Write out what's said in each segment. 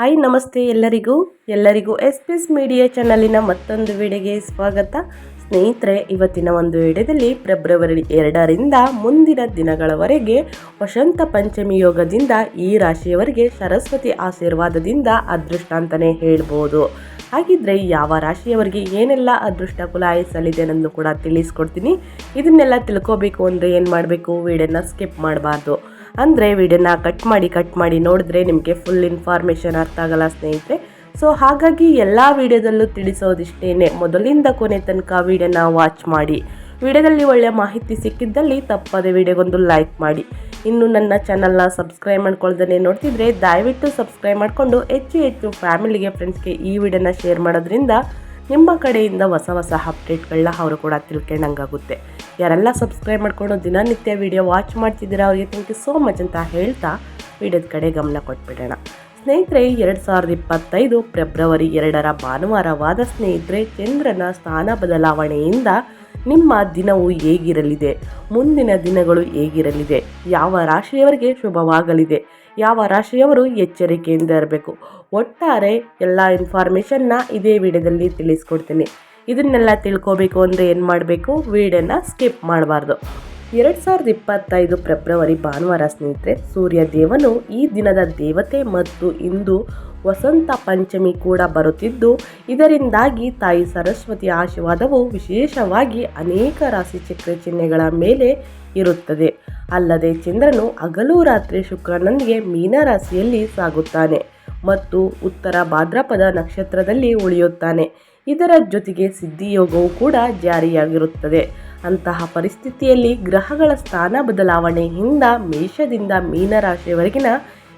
Hi, ನಮಸ್ತೆ ಎಲ್ಲರಿಗೂ. ಎಲ್ಲರಿಗೂ ಎಸ್ ಪಿ ಎಸ್ ಮೀಡಿಯಾ ಚಾನಲಿನ ಮತ್ತೊಂದು ವಿಡಿಯೋಗೆ ಸ್ವಾಗತ. ಸ್ನೇಹಿತರೆ, ಇವತ್ತಿನ ಒಂದು ವಿಡಿಯೋದಲ್ಲಿ ಫೆಬ್ರವರಿ ಎರಡರಿಂದ ಮುಂದಿನ ದಿನಗಳವರೆಗೆ ವಸಂತ ಪಂಚಮಿ ಯೋಗದಿಂದ ಈ ರಾಶಿಯವರಿಗೆ ಸರಸ್ವತಿ ಆಶೀರ್ವಾದದಿಂದ ಅದೃಷ್ಟ ಅಂತಲೇ ಹೇಳ್ಬೋದು. ಹಾಗಿದ್ರೆ ಯಾವ ರಾಶಿಯವರಿಗೆ ಏನೆಲ್ಲ ಅದೃಷ್ಟ ಕುಲಾಯಿಸಲಿದೆ ಅನ್ನೋದು ಕೂಡ ತಿಳಿಸ್ಕೊಡ್ತೀನಿ. ಇದನ್ನೆಲ್ಲ ತಿಳ್ಕೋಬೇಕು ಅಂದರೆ ಏನು ಮಾಡಬೇಕು? ವಿಡಿಯೋನ ಸ್ಕಿಪ್ ಮಾಡಬಾರ್ದು. ಅಂದರೆ ವಿಡಿಯೋನ ಕಟ್ ಮಾಡಿ ಕಟ್ ಮಾಡಿ ನೋಡಿದ್ರೆ ನಿಮಗೆ ಫುಲ್ ಇನ್ಫಾರ್ಮೇಷನ್ ಅರ್ಥ ಆಗಲ್ಲ ಸ್ನೇಹಿತರೆ. ಸೊ ಹಾಗಾಗಿ ಎಲ್ಲ ವಿಡಿಯೋದಲ್ಲೂ ತಿಳಿಸೋದಿಷ್ಟೇ ಮೊದಲಿಂದ ಕೊನೆ ತನಕ ವಿಡಿಯೋನ ವಾಚ್ ಮಾಡಿ. ವಿಡಿಯೋದಲ್ಲಿ ಒಳ್ಳೆಯ ಮಾಹಿತಿ ಸಿಕ್ಕಿದ್ದಲ್ಲಿ ತಪ್ಪದೆ ವಿಡಿಯೋಗೊಂದು ಲೈಕ್ ಮಾಡಿ. ಇನ್ನು ನನ್ನ ಚಾನಲ್ನ ಸಬ್ಸ್ಕ್ರೈಬ್ ಮಾಡ್ಕೊಳ್ದೇ ನೋಡ್ತಿದ್ರೆ ದಯವಿಟ್ಟು ಸಬ್ಸ್ಕ್ರೈಬ್ ಮಾಡಿಕೊಂಡು ಹೆಚ್ಚು ಹೆಚ್ಚು ಫ್ಯಾಮಿಲಿಗೆ ಫ್ರೆಂಡ್ಸ್ಗೆ ಈ ವಿಡಿಯೋನ ಶೇರ್ ಮಾಡೋದ್ರಿಂದ ನಿಮ್ಮ ಕಡೆಯಿಂದ ಹೊಸ ಹೊಸ ಅಪ್ಡೇಟ್ಗಳನ್ನ ಅವರು ಕೂಡ ತಿಳ್ಕೊಂಡಂಗಾಗುತ್ತೆ. ಯಾರೆಲ್ಲ ಸಬ್ಸ್ಕ್ರೈಬ್ ಮಾಡ್ಕೊಂಡು ದಿನನಿತ್ಯ ವಿಡಿಯೋ ವಾಚ್ ಮಾಡ್ತಿದ್ದೀರಾ ಅವರಿಗೆ ಥ್ಯಾಂಕ್ ಯು ಸೋ ಮಚ್ ಅಂತ ಹೇಳ್ತಾ ವಿಡಿಯೋದ ಕಡೆ ಗಮನ ಕೊಟ್ಬಿಡೋಣ. ಸ್ನೇಹಿತರೆ, ಎರಡು ಸಾವಿರದ ಇಪ್ಪತ್ತೈದು ಫೆಬ್ರವರಿ ಎರಡರ ಭಾನುವಾರವಾದ ಸ್ನೇಹಿತರೆ, ಚಂದ್ರನ ಸ್ಥಾನ ಬದಲಾವಣೆಯಿಂದ ನಿಮ್ಮ ದಿನವು ಹೇಗಿರಲಿದೆ? ಮುಂದಿನ ದಿನಗಳು ಹೇಗಿರಲಿದೆ? ಯಾವ ರಾಶಿಯವರಿಗೆ ಶುಭವಾಗಲಿದೆ? ಯಾವ ರಾಶಿಯವರು ಎಚ್ಚರಿಕೆಯಿಂದ ಇರಬೇಕು? ಒಟ್ಟಾರೆ ಎಲ್ಲ ಇನ್ಫಾರ್ಮೇಷನ್ನ ಇದೇ ವಿಡಿಯೋದಲ್ಲಿ ತಿಳಿಸ್ಕೊಡ್ತೀನಿ. ಇದನ್ನೆಲ್ಲ ತಿಳ್ಕೋಬೇಕು ಅಂದರೆ ಏನು ಮಾಡಬೇಕು? ವಿಡಿಯೋನ ಸ್ಕಿಪ್ ಮಾಡಬಾರ್ದು. ಎರಡು ಸಾವಿರದ ಇಪ್ಪತ್ತೈದು ಫೆಬ್ರವರಿ ಭಾನುವಾರ ಸ್ನೇಹಿತರೆ ಸೂರ್ಯ ದೇವನು ಈ ದಿನದ ದೇವತೆ ಮತ್ತು ಇಂದು ವಸಂತ ಪಂಚಮಿ ಕೂಡ ಬರುತ್ತಿದ್ದು, ಇದರಿಂದಾಗಿ ತಾಯಿ ಸರಸ್ವತಿ ಆಶೀರ್ವಾದವು ವಿಶೇಷವಾಗಿ ಅನೇಕ ರಾಶಿ ಚಕ್ರ ಚಿಹ್ನೆಗಳ ಮೇಲೆ ಇರುತ್ತದೆ. ಅಲ್ಲದೆ ಚಂದ್ರನು ಹಗಲು ರಾತ್ರಿ ಶುಕ್ರನೊಂದಿಗೆ ಮೀನರಾಶಿಯಲ್ಲಿ ಸಾಗುತ್ತಾನೆ. ಮತ್ತು ಉತ್ತರ ಭಾದ್ರಪದ ನಕ್ಷತ್ರದಲ್ಲಿ ಉಳಿಯುತ್ತಾನೆ. ಇದರ ಜೊತೆಗೆ ಸಿದ್ಧಿಯೋಗವು ಕೂಡ ಜಾರಿಯಾಗಿರುತ್ತದೆ. ಅಂತಹ ಪರಿಸ್ಥಿತಿಯಲ್ಲಿ ಗ್ರಹಗಳ ಸ್ಥಾನ ಬದಲಾವಣೆಯಿಂದ ಮೇಷದಿಂದ ಮೀನರಾಶಿಯವರೆಗಿನ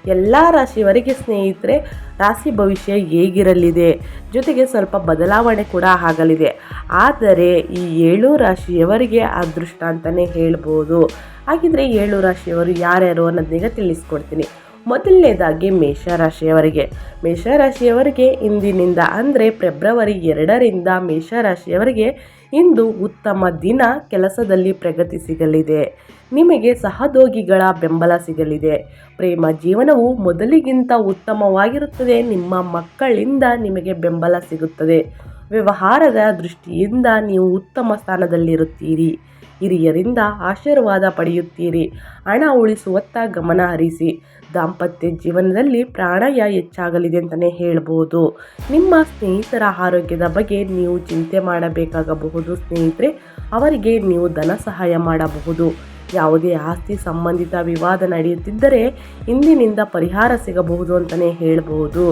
ಎಲ್ಲ ರಾಶಿಯವರೆಗೆ ಸ್ನೇಹಿತರೆ, ರಾಶಿ ಭವಿಷ್ಯ ಹೇಗಿರಲಿದೆ? ಜೊತೆಗೆ ಸ್ವಲ್ಪ ಬದಲಾವಣೆ ಕೂಡ ಆಗಲಿದೆ. ಆದರೆ ಈ ಏಳು ರಾಶಿಯವರಿಗೆ ಅದೃಷ್ಟ ಅಂತಲೇ ಹೇಳ್ಬೋದು. ಹಾಗಿದ್ರೆ ಏಳು ರಾಶಿಯವರು ಯಾರ್ಯಾರು ಅನ್ನೋದೀಗ ತಿಳಿಸ್ಕೊಡ್ತೀನಿ. ಮೊದಲನೇದಾಗಿ ಮೇಷರಾಶಿಯವರಿಗೆ. ಮೇಷರಾಶಿಯವರಿಗೆ ಇಂದಿನಿಂದ ಅಂದರೆ ಫೆಬ್ರವರಿ ಎರಡರಿಂದ ಮೇಷರಾಶಿಯವರಿಗೆ ಇಂದು ಉತ್ತಮ ದಿನ ಕೆಲಸದಲ್ಲಿ ಪ್ರಗತಿ ಸಿಗಲಿದೆ. ನಿಮಗೆ ಸಹೋದ್ಯೋಗಿಗಳ ಬೆಂಬಲ ಸಿಗಲಿದೆ. ಪ್ರೇಮ ಜೀವನವು ಮೊದಲಿಗಿಂತ ಉತ್ತಮವಾಗಿರುತ್ತದೆ. ನಿಮ್ಮ ಮಕ್ಕಳಿಂದ ನಿಮಗೆ ಬೆಂಬಲ ಸಿಗುತ್ತದೆ. ವ್ಯವಹಾರದ ದೃಷ್ಟಿಯಿಂದ ನೀವು ಉತ್ತಮ ಸ್ಥಾನದಲ್ಲಿರುತ್ತೀರಿ. ಹಿರಿಯರಿಂದ ಆಶೀರ್ವಾದ ಪಡೆಯುತ್ತೀರಿ. ಹಣ ಉಳಿಸುವತ್ತ ಗಮನ ಹರಿಸಿ. ದಾಂಪತ್ಯ ಜೀವನದಲ್ಲಿ ಪ್ರಾಣಯ ಹೆಚ್ಚಾಗಲಿದೆ ಅಂತಲೇ ಹೇಳ್ಬೋದು. ನಿಮ್ಮ ಸ್ನೇಹಿತರ ಆರೋಗ್ಯದ ಬಗ್ಗೆ ನೀವು ಚಿಂತೆ ಮಾಡಬೇಕಾಗಬಹುದು. ಸ್ನೇಹಿತರೆ, ಅವರಿಗೆ ನೀವು ಧನ ಸಹಾಯ ಮಾಡಬಹುದು. ಯಾವುದೇ ಆಸ್ತಿ ಸಂಬಂಧಿತ ವಿವಾದ ನಡೆಯುತ್ತಿದ್ದರೆ ಇಂದಿನಿಂದ ಪರಿಹಾರ ಸಿಗಬಹುದು ಅಂತಲೇ ಹೇಳಬಹುದು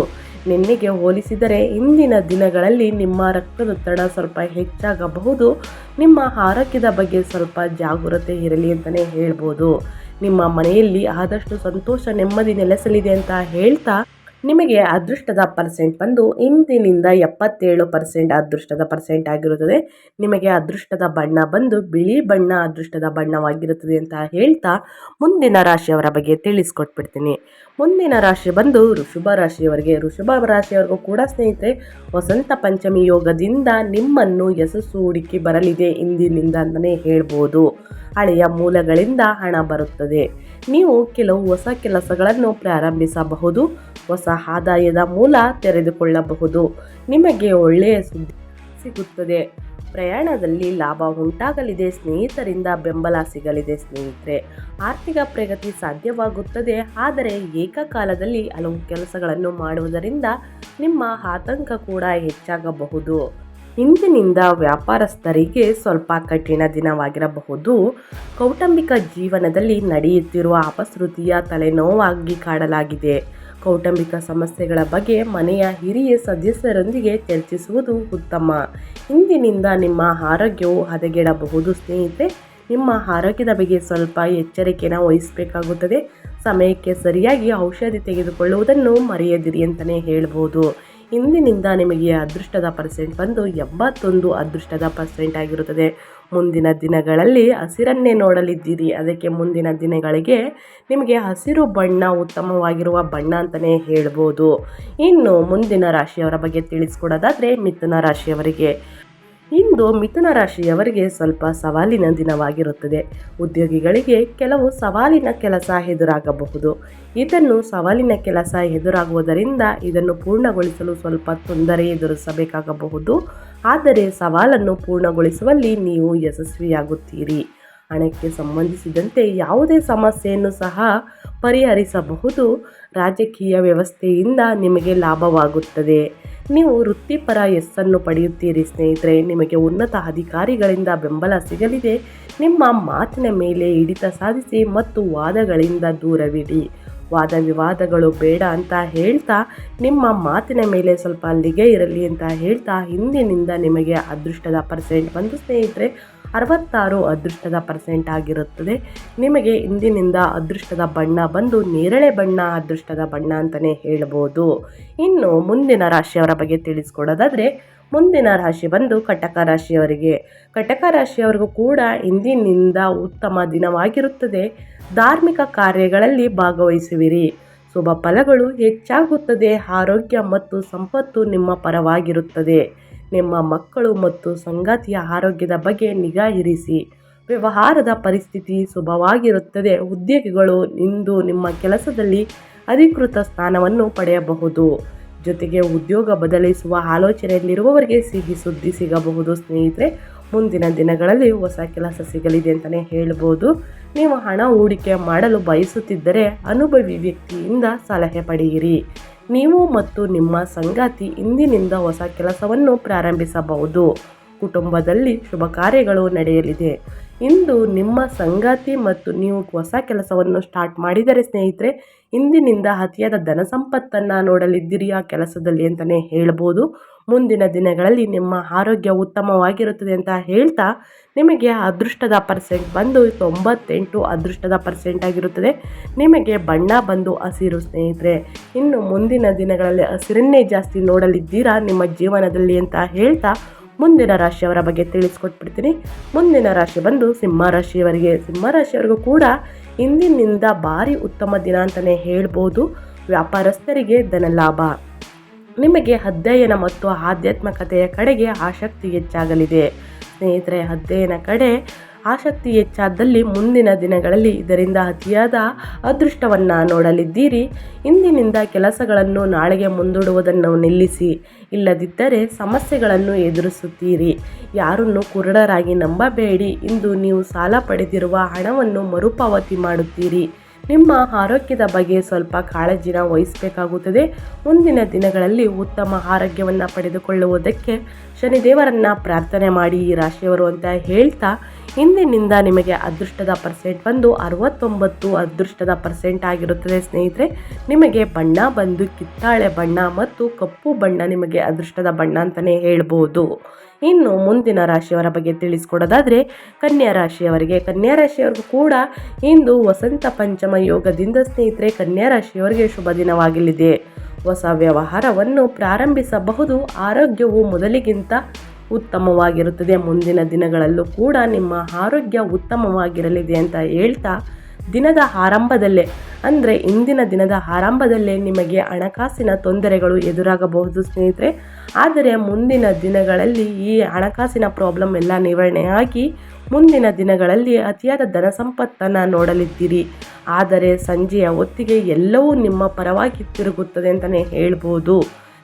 ನಿನ್ನೆಗೆ ಹೋಲಿಸಿದರೆ ಇಂದಿನ ದಿನಗಳಲ್ಲಿ ನಿಮ್ಮ ರಕ್ತದೊತ್ತಡ ಸ್ವಲ್ಪ ಹೆಚ್ಚಾಗಬಹುದು. ನಿಮ್ಮ ಆರೋಗ್ಯದ ಬಗ್ಗೆ ಸ್ವಲ್ಪ ಜಾಗೃತೆ ಇರಲಿ ಅಂತಲೇ ಹೇಳ್ಬೋದು. ನಿಮ್ಮ ಮನೆಯಲ್ಲಿ ಆದಷ್ಟು ಸಂತೋಷ, ನೆಮ್ಮದಿ ನೆಲೆಸಲಿದೆ ಅಂತ ಹೇಳ್ತಾ ನಿಮಗೆ ಅದೃಷ್ಟದ ಪರ್ಸೆಂಟ್ ಬಂದು ಇಂದಿನಿಂದ ಎಪ್ಪತ್ತೇಳು ಪರ್ಸೆಂಟ್ ಅದೃಷ್ಟದ ಪರ್ಸೆಂಟ್ ಆಗಿರುತ್ತದೆ. ನಿಮಗೆ ಅದೃಷ್ಟದ ಬಣ್ಣ ಬಂದು ಬಿಳಿ ಬಣ್ಣ ಅದೃಷ್ಟದ ಬಣ್ಣವಾಗಿರುತ್ತದೆ ಅಂತ ಹೇಳ್ತಾ ಮುಂದಿನ ರಾಶಿಯವರ ಬಗ್ಗೆ ತಿಳಿಸ್ಕೊಟ್ಬಿಡ್ತೀನಿ. ಮುಂದಿನ ರಾಶಿ ಬಂದು ಋಷಭ ರಾಶಿಯವರಿಗೆ ಋಷಭ ರಾಶಿಯವರಿಗೂ ಕೂಡ ಸ್ನೇಹಿತರೆ, ವಸಂತ ಪಂಚಮಿ ಯೋಗದಿಂದ ನಿಮ್ಮನ್ನು ಯಶಸ್ಸು ಹುಡುಕಿ ಬರಲಿದೆ ಇಂದಿನಿಂದ ಅಂತಲೇ ಹೇಳ್ಬೋದು. ಹಳೆಯ ಮೂಲಗಳಿಂದ ಹಣ ಬರುತ್ತದೆ. ನೀವು ಕೆಲವು ಹೊಸ ಕೆಲಸಗಳನ್ನು ಪ್ರಾರಂಭಿಸಬಹುದು. ಹೊಸ ಆದಾಯದ ಮೂಲ ತೆರೆದುಕೊಳ್ಳಬಹುದು. ನಿಮಗೆ ಒಳ್ಳೆಯ ಸುದ್ದಿ ಸಿಗುತ್ತದೆ. ಪ್ರಯಾಣದಲ್ಲಿ ಲಾಭ ಉಂಟಾಗಲಿದೆ, ಸ್ನೇಹಿತರಿಂದ ಬೆಂಬಲ ಸಿಗಲಿದೆ ಸ್ನೇಹಿತರೆ. ಆರ್ಥಿಕ ಪ್ರಗತಿ ಸಾಧ್ಯವಾಗುತ್ತದೆ, ಆದರೆ ಏಕಕಾಲದಲ್ಲಿ ಹಲವು ಕೆಲಸಗಳನ್ನು ಮಾಡುವುದರಿಂದ ನಿಮ್ಮ ಆತಂಕ ಕೂಡ ಹೆಚ್ಚಾಗಬಹುದು. ಇಂದಿನಿಂದ ವ್ಯಾಪಾರಸ್ಥರಿಗೆ ಸ್ವಲ್ಪ ಕಠಿಣ ದಿನವಾಗಿರಬಹುದು. ಕೌಟುಂಬಿಕ ಜೀವನದಲ್ಲಿ ನಡೆಯುತ್ತಿರುವ ಅಪಶ್ರುತಿಯ ತಲೆನೋವಾಗಿ ಕಾಡಲಾಗಿದೆ. ಕೌಟುಂಬಿಕ ಸಮಸ್ಯೆಗಳ ಬಗ್ಗೆ ಮನೆಯ ಹಿರಿಯ ಸದಸ್ಯರೊಂದಿಗೆ ಚರ್ಚಿಸುವುದು ಉತ್ತಮ. ಇಂದಿನಿಂದ ನಿಮ್ಮ ಆರೋಗ್ಯವು ಹದಗೆಡಬಹುದು ಸ್ನೇಹಿತರೆ. ನಿಮ್ಮ ಆರೋಗ್ಯದ ಬಗ್ಗೆ ಸ್ವಲ್ಪ ಎಚ್ಚರಿಕೆನ ವಹಿಸಬೇಕಾಗುತ್ತದೆ. ಸಮಯಕ್ಕೆ ಸರಿಯಾಗಿ ಔಷಧಿ ತೆಗೆದುಕೊಳ್ಳುವುದನ್ನು ಮರೆಯದಿರಿ ಅಂತಲೇ ಹೇಳ್ಬೋದು. ಇಂದಿನಿಂದ ನಿಮಗೆ ಅದೃಷ್ಟದ ಪರ್ಸೆಂಟ್ ಬಂದು ಎಂಬತ್ತೊಂದು ಅದೃಷ್ಟದ ಪರ್ಸೆಂಟ್ ಆಗಿರುತ್ತದೆ. ಮುಂದಿನ ದಿನಗಳಲ್ಲಿ ಹಸಿರನ್ನೇ ನೋಡಲಿದ್ದೀರಿ. ಅದಕ್ಕೆ ಮುಂದಿನ ದಿನಗಳಿಗೆ ನಿಮಗೆ ಹಸಿರು ಬಣ್ಣ ಉತ್ತಮವಾಗಿರುವ ಬಣ್ಣ ಅಂತಲೇ ಹೇಳ್ಬೋದು. ಇನ್ನು ಮುಂದಿನ ರಾಶಿಯವರ ಬಗ್ಗೆ ತಿಳಿಸ್ಕೊಡೋದಾದರೆ ಮಿಥುನ ರಾಶಿಯವರಿಗೆ. ಇಂದು ಮಿಥುನ ರಾಶಿಯವರಿಗೆ ಸ್ವಲ್ಪ ಸವಾಲಿನ ದಿನವಾಗಿರುತ್ತದೆ. ಉದ್ಯೋಗಿಗಳಿಗೆ ಕೆಲವು ಸವಾಲಿನ ಕೆಲಸ ಎದುರಾಗಬಹುದು. ಇದನ್ನು ಸವಾಲಿನ ಕೆಲಸ ಎದುರಾಗುವುದರಿಂದ ಇದನ್ನು ಪೂರ್ಣಗೊಳಿಸಲು ಸ್ವಲ್ಪ ತೊಂದರೆ ಎದುರಿಸಬೇಕಾಗಬಹುದು. ಆದರೆ ಸವಾಲನ್ನು ಪೂರ್ಣಗೊಳಿಸುವಲ್ಲಿ ನೀವು ಯಶಸ್ವಿಯಾಗುತ್ತೀರಿ. ಹಣಕ್ಕೆ ಸಂಬಂಧಿಸಿದಂತೆ ಯಾವುದೇ ಸಮಸ್ಯೆಯನ್ನು ಸಹ ಪರಿಹರಿಸಬಹುದು. ರಾಜಕೀಯ ವ್ಯವಸ್ಥೆಯಿಂದ ನಿಮಗೆ ಲಾಭವಾಗುತ್ತದೆ. ನೀವು ವೃತ್ತಿಪರ ಯಶಸ್ಸನ್ನು ಪಡೆಯುತ್ತೀರಿ, ಸ್ನೇಹಿತರೆ. ನಿಮಗೆ ಉನ್ನತ ಅಧಿಕಾರಿಗಳಿಂದ ಬೆಂಬಲ ಸಿಗಲಿದೆ. ನಿಮ್ಮ ಮಾತಿನ ಮೇಲೆ ಹಿಡಿತ ಸಾಧಿಸಿ ಮತ್ತು ವಾದಗಳಿಂದ ದೂರವಿಡಿ. ವಾದ ವಿವಾದಗಳು ಬೇಡ ಅಂತ ಹೇಳ್ತಾ, ನಿಮ್ಮ ಮಾತಿನ ಮೇಲೆ ಸ್ವಲ್ಪ ಲಿಗೆ ಇರಲಿ ಅಂತ ಹೇಳ್ತಾ, ಹಿಂದಿನಿಂದ ನಿಮಗೆ ಅದೃಷ್ಟದ ಪರ್ಸೆಂಟ್ ಬಂದು ಸ್ನೇಹಿತರೆ. ಅರವತ್ತಾರು ಅದೃಷ್ಟದ ಪರ್ಸೆಂಟ್ ಆಗಿರುತ್ತದೆ. ನಿಮಗೆ ಇಂದಿನಿಂದ ಅದೃಷ್ಟದ ಬಣ್ಣ ಬಂದು ನೇರಳೆ ಬಣ್ಣ ಅದೃಷ್ಟದ ಬಣ್ಣ ಅಂತಲೇ ಹೇಳ್ಬೋದು. ಇನ್ನು ಮುಂದಿನ ರಾಶಿಯವರ ಬಗ್ಗೆ ತಿಳಿಸ್ಕೊಡೋದಾದರೆ, ಮುಂದಿನ ರಾಶಿ ಬಂದು ಕಟಕ ರಾಶಿಯವರಿಗೆ. ಕಟಕ ರಾಶಿಯವರಿಗೂ ಕೂಡ ಇಂದಿನಿಂದ ಉತ್ತಮ ದಿನವಾಗಿರುತ್ತದೆ. ಧಾರ್ಮಿಕ ಕಾರ್ಯಗಳಲ್ಲಿ ಭಾಗವಹಿಸುವಿರಿ. ಶುಭ ಫಲಗಳು ಹೆಚ್ಚಾಗುತ್ತದೆ. ಆರೋಗ್ಯ ಮತ್ತು ಸಂಪತ್ತು ನಿಮ್ಮ ಪರವಾಗಿರುತ್ತದೆ. ನಿಮ್ಮ ಮಕ್ಕಳು ಮತ್ತು ಸಂಗಾತಿಯ ಆರೋಗ್ಯದ ಬಗ್ಗೆ ನಿಗಾ ಇರಿಸಿ. ವ್ಯವಹಾರದ ಪರಿಸ್ಥಿತಿ ಶುಭವಾಗಿರುತ್ತದೆ. ಉದ್ಯೋಗಿಗಳು ಇಂದು ನಿಮ್ಮ ಕೆಲಸದಲ್ಲಿ ಅಧಿಕೃತ ಸ್ಥಾನವನ್ನು ಪಡೆಯಬಹುದು. ಜೊತೆಗೆ ಉದ್ಯೋಗ ಬದಲಿಸುವ ಆಲೋಚನೆಯಲ್ಲಿರುವವರಿಗೆ ಸಿಹಿ ಸುದ್ದಿ ಸಿಗಬಹುದು. ಸ್ನೇಹಿತರೆ, ಮುಂದಿನ ದಿನಗಳಲ್ಲಿ ಹೊಸ ಕೆಲಸ ಸಿಗಲಿದೆ ಅಂತಲೇ ಹೇಳ್ಬೋದು. ನೀವು ಹಣ ಹೂಡಿಕೆ ಮಾಡಲು ಬಯಸುತ್ತಿದ್ದರೆ ಅನುಭವಿ ವ್ಯಕ್ತಿಯಿಂದ ಸಲಹೆ ಪಡೆಯಿರಿ. ನೀವು ಮತ್ತು ನಿಮ್ಮ ಸಂಗಾತಿ ಇಂದಿನಿಂದ ಹೊಸ ಕೆಲಸವನ್ನು ಪ್ರಾರಂಭಿಸಬಹುದು. ಕುಟುಂಬದಲ್ಲಿ ಶುಭ ಕಾರ್ಯಗಳು ನಡೆಯಲಿದೆ. ಇಂದು ನಿಮ್ಮ ಸಂಗಾತಿ ಮತ್ತು ನೀವು ಹೊಸ ಕೆಲಸವನ್ನು ಸ್ಟಾರ್ಟ್ ಮಾಡಿದರೆ ಸ್ನೇಹಿತರೆ, ಇಂದಿನಿಂದ ಅತಿಯಾದ ಧನ ಸಂಪತ್ತನ್ನು ನೋಡಲಿದ್ದೀರಿ. ಆ ಕೆಲಸದಲ್ಲಿ ಅಂತಲೇ ಹೇಳ್ಬೋದು. ಮುಂದಿನ ದಿನಗಳಲ್ಲಿ ನಿಮ್ಮ ಆರೋಗ್ಯ ಉತ್ತಮವಾಗಿರುತ್ತದೆ ಅಂತ ಹೇಳ್ತಾ ನಿಮಗೆ ಅದೃಷ್ಟದ ಪರ್ಸೆಂಟ್ ಬಂದು ತೊಂಬತ್ತೆಂಟು ಅದೃಷ್ಟದ ಪರ್ಸೆಂಟ್ ಆಗಿರುತ್ತದೆ. ನಿಮಗೆ ಬಣ್ಣ ಬಂದು ಹಸಿರು ಸ್ನೇಹಿತರೆ, ಇನ್ನು ಮುಂದಿನ ದಿನಗಳಲ್ಲಿ ಹಸಿರನ್ನೇ ಜಾಸ್ತಿ ನೋಡಲಿದ್ದೀರಾ ನಿಮ್ಮ ಜೀವನದಲ್ಲಿ ಅಂತ ಹೇಳ್ತಾ ಮುಂದಿನ ರಾಶಿಯವರ ಬಗ್ಗೆ ತಿಳಿಸ್ಕೊಟ್ಬಿಡ್ತೀನಿ. ಮುಂದಿನ ರಾಶಿ ಬಂದು ಸಿಂಹ ರಾಶಿಯವರಿಗೆ, ಸಿಂಹ ರಾಶಿಯವರಿಗೂ ಕೂಡ ಇಂದಿನಿಂದ ಭಾರಿ ಉತ್ತಮ ದಿನ ಅಂತಲೇ ಹೇಳ್ಬೋದು. ವ್ಯಾಪಾರಸ್ಥರಿಗೆ ಧನಲಾಭ. ನಿಮಗೆ ಅಧ್ಯಯನ ಮತ್ತು ಆಧ್ಯಾತ್ಮಿಕತೆಯ ಕಡೆಗೆ ಆಸಕ್ತಿ ಹೆಚ್ಚಾಗಲಿದೆ. ಸ್ನೇಹಿತರೆ, ಅಧ್ಯಯನ ಕಡೆ ಆಸಕ್ತಿ ಹೆಚ್ಚಾದಲ್ಲಿ ಮುಂದಿನ ದಿನಗಳಲ್ಲಿ ಇದರಿಂದ ಅತಿಯಾದ ಅದೃಷ್ಟವನ್ನು ನೋಡಲಿದ್ದೀರಿ. ಇಂದಿನಿಂದ ಕೆಲಸಗಳನ್ನು ನಾಳೆಗೆ ಮುಂದೂಡುವುದನ್ನು ನಿಲ್ಲಿಸಿ. ಇಲ್ಲದಿದ್ದರೆ ಸಮಸ್ಯೆಗಳನ್ನು ಎದುರಿಸುತ್ತೀರಿ. ಯಾರನ್ನು ಕುರುಡರಾಗಿ ನಂಬಬೇಡಿ. ಇಂದು ನೀವು ಸಾಲ ಪಡೆದಿರುವ ಹಣವನ್ನು ಮರುಪಾವತಿ ಮಾಡುತ್ತೀರಿ. ನಿಮ್ಮ ಆರೋಗ್ಯದ ಬಗ್ಗೆ ಸ್ವಲ್ಪ ಕಾಳಜಿನ ವಹಿಸಬೇಕಾಗುತ್ತದೆ. ಮುಂದಿನ ದಿನಗಳಲ್ಲಿ ಉತ್ತಮ ಆರೋಗ್ಯವನ್ನು ಪಡೆದುಕೊಳ್ಳುವುದಕ್ಕೆ ಶನಿದೇವರನ್ನು ಪ್ರಾರ್ಥನೆ ಮಾಡಿ ಈ ರಾಶಿಯವರು ಅಂತ ಹೇಳ್ತಾ, ಇಂದಿನಿಂದ ನಿಮಗೆ ಅದೃಷ್ಟದ ಪರ್ಸೆಂಟ್ ಬಂದು ಅರವತ್ತೊಂಬತ್ತು ಅದೃಷ್ಟದ ಪರ್ಸೆಂಟ್ ಆಗಿರುತ್ತದೆ ಸ್ನೇಹಿತರೆ. ನಿಮಗೆ ಬಣ್ಣ ಬಂದು ಕಿತ್ತಾಳೆ ಬಣ್ಣ ಮತ್ತು ಕಪ್ಪು ಬಣ್ಣ ನಿಮಗೆ ಅದೃಷ್ಟದ ಬಣ್ಣ ಅಂತಲೇ ಹೇಳ್ಬೋದು. ಇನ್ನು ಮುಂದಿನ ರಾಶಿಯವರ ಬಗ್ಗೆ ತಿಳಿಸ್ಕೊಡೋದಾದರೆ ಕನ್ಯಾ ರಾಶಿಯವರಿಗೆ. ಕನ್ಯಾ ರಾಶಿಯವರಿಗೂ ಕೂಡ ಇಂದು ವಸಂತ ಪಂಚಮ ಯೋಗದಿಂದ ಸ್ನೇಹಿತರೆ, ಕನ್ಯಾ ರಾಶಿಯವರಿಗೆ ಶುಭ ದಿನವಾಗಲಿದೆ ಹೊಸ ವ್ಯವಹಾರವನ್ನು ಪ್ರಾರಂಭಿಸಬಹುದು. ಆರೋಗ್ಯವು ಮೊದಲಿಗಿಂತ ಉತ್ತಮವಾಗಿರುತ್ತದೆ. ಮುಂದಿನ ದಿನಗಳಲ್ಲೂ ಕೂಡ ನಿಮ್ಮ ಆರೋಗ್ಯ ಉತ್ತಮವಾಗಿರಲಿದೆ ಅಂತ ಹೇಳ್ತಾ ದಿನದ ಆರಂಭದಲ್ಲೇ ಅಂದರೆ ಇಂದಿನ ದಿನದ ಆರಂಭದಲ್ಲೇ ನಿಮಗೆ ಹಣಕಾಸಿನ ತೊಂದರೆಗಳು ಎದುರಾಗಬಹುದು ಸ್ನೇಹಿತರೆ. ಆದರೆ ಮುಂದಿನ ದಿನಗಳಲ್ಲಿ ಈ ಹಣಕಾಸಿನ ಪ್ರಾಬ್ಲಮ್ ಎಲ್ಲ ನಿವಾರಣೆಯಾಗಿ ಮುಂದಿನ ದಿನಗಳಲ್ಲಿ ಅತಿಯಾದ ಧನ ಸಂಪತ್ತನ್ನು ನೋಡಲಿದ್ದೀರಿ. ಆದರೆ ಸಂಜೆಯ ಹೊತ್ತಿಗೆ ಎಲ್ಲವೂ ನಿಮ್ಮ ಪರವಾಗಿ ತಿರುಗುತ್ತದೆ ಅಂತಲೇ ಹೇಳ್ಬೋದು.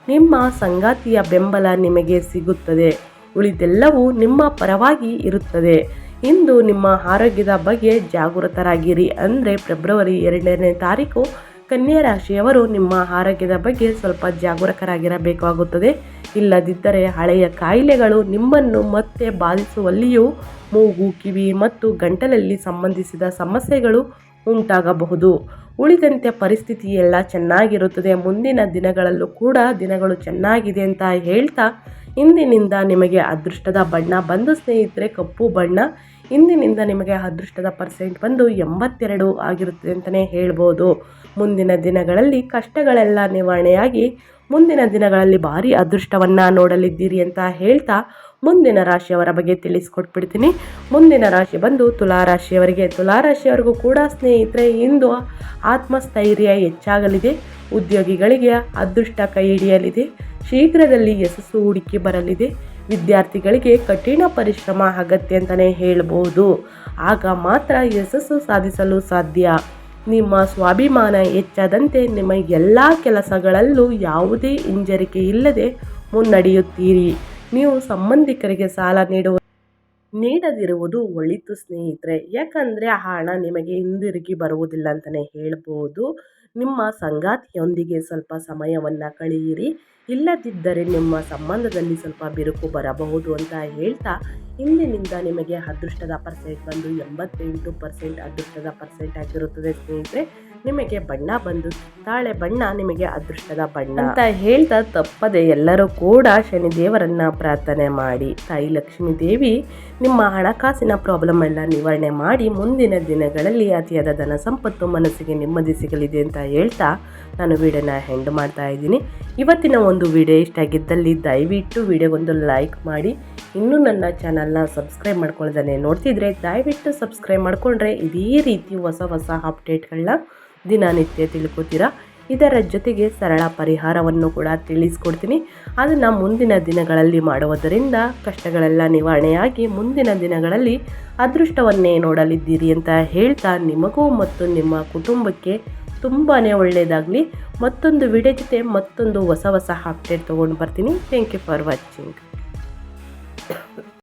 ನಿಮ್ಮ ಸಂಗಾತಿಯ ಬೆಂಬಲ ನಿಮಗೆ ಸಿಗುತ್ತದೆ. ಉಳಿದೆಲ್ಲವೂ ನಿಮ್ಮ ಪರವಾಗಿ ಇರುತ್ತದೆ. ಇಂದು ನಿಮ್ಮ ಆರೋಗ್ಯದ ಬಗ್ಗೆ ಜಾಗೃತರಾಗಿರಿ ಅಂದರೆ ಫೆಬ್ರವರಿ ಎರಡನೇ ತಾರೀಕು ಕನ್ಯಾ ರಾಶಿಯವರು ನಿಮ್ಮ ಆರೋಗ್ಯದ ಬಗ್ಗೆ ಸ್ವಲ್ಪ ಜಾಗರೂಕರಾಗಿರಬೇಕಾಗುತ್ತದೆ. ಇಲ್ಲದಿದ್ದರೆ ಹಳೆಯ ಕಾಯಿಲೆಗಳು ನಿಮ್ಮನ್ನು ಮತ್ತೆ ಬಾಧಿಸುವಲ್ಲಿಯೂ ಮೂಗು, ಕಿವಿ ಮತ್ತು ಗಂಟಲಲ್ಲಿ ಸಂಬಂಧಿಸಿದ ಸಮಸ್ಯೆಗಳು ಉಂಟಾಗಬಹುದು. ಉಳಿದಂತೆ ಪರಿಸ್ಥಿತಿ ಎಲ್ಲ ಚೆನ್ನಾಗಿರುತ್ತದೆ. ಮುಂದಿನ ದಿನಗಳಲ್ಲೂ ಕೂಡ ದಿನಗಳು ಚೆನ್ನಾಗಿದೆ ಅಂತ ಹೇಳ್ತಾ ಇಂದಿನಿಂದ ನಿಮಗೆ ಅದೃಷ್ಟದ ಬಣ್ಣ ಬಂದು ಸ್ನೇಹಿತರೆ, ಕಪ್ಪು ಬಣ್ಣ ಇಂದಿನಿಂದ ನಿಮಗೆ ಅದೃಷ್ಟದ ಪರ್ಸೆಂಟ್ ಬಂದು ಎಂಬತ್ತೆರಡು ಆಗಿರುತ್ತದೆ ಅಂತಲೇ ಹೇಳ್ಬೋದು. ಮುಂದಿನ ದಿನಗಳಲ್ಲಿ ಕಷ್ಟಗಳೆಲ್ಲ ನಿವಾರಣೆಯಾಗಿ ಮುಂದಿನ ದಿನಗಳಲ್ಲಿ ಭಾರಿ ಅದೃಷ್ಟವನ್ನು ನೋಡಲಿದ್ದೀರಿ ಅಂತ ಹೇಳ್ತಾ ಮುಂದಿನ ರಾಶಿಯವರ ಬಗ್ಗೆ ತಿಳಿಸ್ಕೊಟ್ಬಿಡ್ತೀನಿ. ಮುಂದಿನ ರಾಶಿ ಬಂದು ತುಲಾರಾಶಿಯವರಿಗೆ, ತುಲಾರಾಶಿಯವರಿಗೂ ಕೂಡ ಸ್ನೇಹಿತರೆ, ಇಂದು ಆತ್ಮಸ್ಥೈರ್ಯ ಹೆಚ್ಚಾಗಲಿದೆ. ಉದ್ಯೋಗಿಗಳಿಗೆ ಅದೃಷ್ಟ ಕೈ ಹಿಡಿಯಲಿದೆ. ಶೀಘ್ರದಲ್ಲಿ ಯಶಸ್ಸು ಹೂಡಿಕೆ ಬರಲಿದೆ. ವಿದ್ಯಾರ್ಥಿಗಳಿಗೆ ಕಠಿಣ ಪರಿಶ್ರಮ ಅಗತ್ಯ ಅಂತಲೇ ಹೇಳಬಹುದು ಆಗ ಮಾತ್ರ ಯಶಸ್ಸು ಸಾಧಿಸಲು ಸಾಧ್ಯ. ನಿಮ್ಮ ಸ್ವಾಭಿಮಾನ ಹೆಚ್ಚಾದಂತೆ ನಿಮ್ಮ ಎಲ್ಲ ಕೆಲಸಗಳಲ್ಲೂ ಯಾವುದೇ ಹಿಂಜರಿಕೆ ಇಲ್ಲದೆ ಮುನ್ನಡೆಯುತ್ತೀರಿ. ನೀವು ಸಂಬಂಧಿಕರಿಗೆ ಸಾಲ ನೀಡುವ ನೀಡದಿರುವುದು ಒಳಿತು ಸ್ನೇಹಿತರೆ. ಯಾಕಂದರೆ ಆ ಹಣ ನಿಮಗೆ ಹಿಂದಿರುಗಿ ಬರುವುದಿಲ್ಲ ಅಂತಲೇ ಹೇಳ್ಬೋದು. ನಿಮ್ಮ ಸಂಗಾತಿಯೊಂದಿಗೆ ಸ್ವಲ್ಪ ಸಮಯವನ್ನು ಕಳೆಯಿರಿ ಇಲ್ಲದಿದ್ದರೆ ನಿಮ್ಮ ಸಂಬಂಧದಲ್ಲಿ ಸ್ವಲ್ಪ ಬಿರುಕು ಬರಬಹುದು ಅಂತ ಹೇಳ್ತಾ ಇಂದಿನಿಂದ ನಿಮಗೆ ಅದೃಷ್ಟದ ಪರ್ಸೆಂಟ್ ಬಂದು ಎಂಬತ್ತೆಂಟು ಪರ್ಸೆಂಟ್ ಅದೃಷ್ಟದ ಪರ್ಸೆಂಟ್ ಆಗಿರುತ್ತದೆ ಸ್ನೇಹಿತರೆ. ನಿಮಗೆ ಬಣ್ಣ ಬಂದು ತಾಳೆ ಬಣ್ಣ ನಿಮಗೆ ಅದೃಷ್ಟದ ಬಣ್ಣ. ಅಂತ ಹೇಳ್ತಾ ತಪ್ಪದೆ ಎಲ್ಲರೂ ಕೂಡ ಶನಿ ದೇವರನ್ನ ಪ್ರಾರ್ಥನೆ ಮಾಡಿ. ತಾಯಿ ಲಕ್ಷ್ಮೀ ದೇವಿ ನಿಮ್ಮ ಹಣಕಾಸಿನ ಪ್ರಾಬ್ಲಮ್ ಎಲ್ಲ ನಿವಾರಣೆ ಮಾಡಿ ಮುಂದಿನ ದಿನಗಳಲ್ಲಿ ಅತಿಯಾದ ಧನ ಸಂಪತ್ತು ಮನಸ್ಸಿಗೆ ನೆಮ್ಮದಿ ಸಿಗಲಿದೆ ಅಂತ ಹೇಳ್ತಾ ನಾನು ವಿಡಿಯೋನ ಹೆಂಡ್ ಮಾಡ್ತಾ ಇದ್ದೀನಿ. ಇವತ್ತಿನ ಒಂದು ವಿಡಿಯೋ ಇಷ್ಟ ಆಗಿದ್ದಲ್ಲಿ ದಯವಿಟ್ಟು ವಿಡಿಯೋಗೊಂದು ಲೈಕ್ ಮಾಡಿ. ಇನ್ನೂ ನನ್ನ ಚಾನಲ್ನ ಸಬ್ಸ್ಕ್ರೈಬ್ ಮಾಡ್ಕೊಳ್ದೇ ನೋಡ್ತಿದ್ರೆ ದಯವಿಟ್ಟು ಸಬ್ಸ್ಕ್ರೈಬ್ ಮಾಡಿಕೊಂಡ್ರೆ ಇದೇ ರೀತಿ ಹೊಸ ಹೊಸ ಅಪ್ಡೇಟ್ಗಳನ್ನ ದಿನನಿತ್ಯ ತಿಳ್ಕೊತೀರಾ? ಇದರ ಜೊತೆಗೆ ಸರಳ ಪರಿಹಾರವನ್ನು ಕೂಡ ತಿಳಿಸ್ಕೊಡ್ತೀನಿ. ಅದನ್ನು ಮುಂದಿನ ದಿನಗಳಲ್ಲಿ ಮಾಡುವುದರಿಂದ ಕಷ್ಟಗಳೆಲ್ಲ ನಿವಾರಣೆಯಾಗಿ ಮುಂದಿನ ದಿನಗಳಲ್ಲಿ ಅದೃಷ್ಟವನ್ನೇ ನೋಡಲಿದ್ದೀರಿ ಅಂತ ಹೇಳ್ತಾ ನಿಮಗೂ ಮತ್ತು ನಿಮ್ಮ ಕುಟುಂಬಕ್ಕೆ ತುಂಬಾ ಒಳ್ಳೆಯದಾಗಲಿ ಮತ್ತೊಂದು ವಿಡಿಯೋ ಜೊತೆ ಮತ್ತೊಂದು ಹೊಸ ಹೊಸ ಅಪ್ಡೇಟ್ ತೊಗೊಂಡು ಬರ್ತೀನಿ. Thank you for watching Yeah.